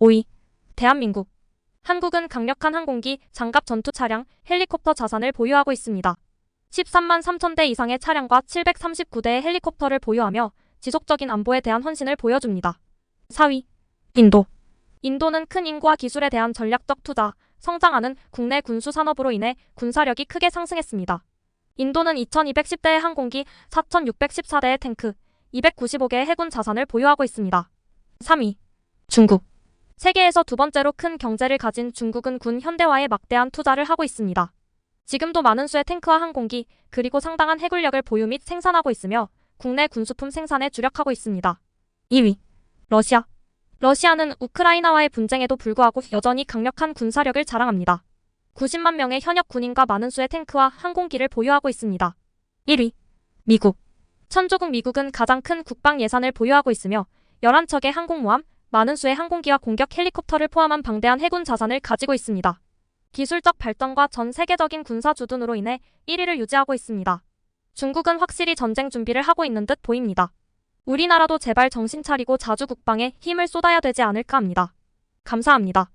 5위. 대한민국. 한국은 강력한 항공기, 장갑 전투 차량, 헬리콥터 자산을 보유하고 있습니다. 13만 3천 대 이상의 차량과 739대의 헬리콥터를 보유하며 지속적인 안보에 대한 헌신을 보여줍니다. 4위. 인도. 인도는 큰 인구와 기술에 대한 전략적 투자, 성장하는 국내 군수 산업으로 인해 군사력이 크게 상승했습니다. 인도는 2210대의 항공기, 4614대의 탱크, 295개의 해군 자산을 보유하고 있습니다. 3위. 중국. 세계에서 두 번째로 큰 경제를 가진 중국은 군 현대화에 막대한 투자를 하고 있습니다. 지금도 많은 수의 탱크와 항공기, 그리고 상당한 해군력을 보유 및 생산하고 있으며 국내 군수품 생산에 주력하고 있습니다. 2위. 러시아. 러시아는 우크라이나와의 분쟁에도 불구하고 여전히 강력한 군사력을 자랑합니다. 90만 명의 현역 군인과 많은 수의 탱크와 항공기를 보유하고 있습니다. 1위. 미국. 천조국 미국은 가장 큰 국방 예산을 보유하고 있으며 11척의 항공모함, 많은 수의 항공기와 공격 헬리콥터를 포함한 방대한 해군 자산을 가지고 있습니다. 기술적 발전과 전 세계적인 군사 주둔으로 인해 1위를 유지하고 있습니다. 중국은 확실히 전쟁 준비를 하고 있는 듯 보입니다. 우리나라도 제발 정신 차리고 자주 국방에 힘을 쏟아야 되지 않을까 합니다. 감사합니다.